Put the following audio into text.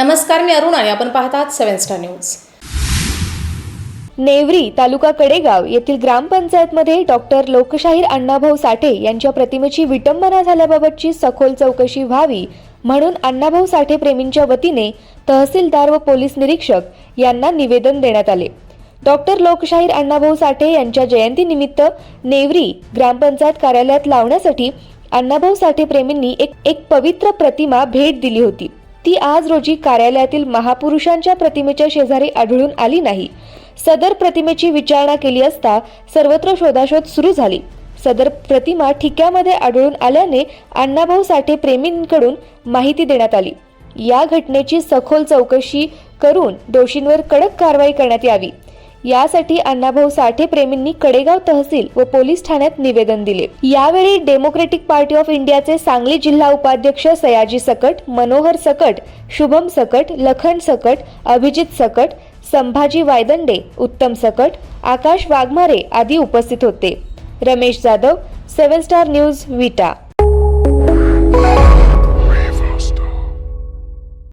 नमस्कार मी अरुण आणि आपण पाहतात seven star news. Nevari taluka Kadegaon येथील ग्रामपंचायतमध्ये डॉक्टर लोकशाहीर अण्णाभाऊ साठे यांच्या प्रतिमेची विटंबना झाल्याबाबतची सखोल चौकशी व्हावी म्हणून अण्णाभाऊ साठे प्रेमींच्या वतीने तहसीलदार व पोलीस निरीक्षक यांना निवेदन देण्यात आले. डॉक्टर लोकशाहीर अण्णाभाऊ साठे यांच्या जयंतीनिमित्त नेवरी ग्रामपंचायत कार्यालयात लावण्यासाठी अण्णाभाऊ साठे प्रेमींनी एक एक पवित्र प्रतिमा भेट दिली होती. ती आज रोजी कार्यालयातील महापुरुषांच्या प्रतिमेच्या शेजारी आढळून आली नाही. सदर प्रतिमेची विचारणा केली असता सर्वत्र शोधाशोध सुरू झाली. सदर प्रतिमा ठिक्यामध्ये आढळून आल्याने अण्णाभाऊ साठे प्रेमींकडून माहिती देण्यात आली. या घटनेची सखोल चौकशी करून दोषींवर कडक कारवाई करण्यात यावी. यासाठी अण्णाभाऊ साठे प्रेमींनी कडेगाव तहसील व पोलीस ठाण्यात निवेदन दिले. यावेळी डेमोक्रेटिक पार्टी ऑफ इंडियाचे सांगली जिल्हा उपाध्यक्ष सयाजी सकट मनोहर सकट शुभम सकट लखन सकट अभिजित सकट संभाजी वायदंडे उत्तम सकट आकाश वाघमारे आदी उपस्थित होते. Ramesh Jadhav seven star news Vita.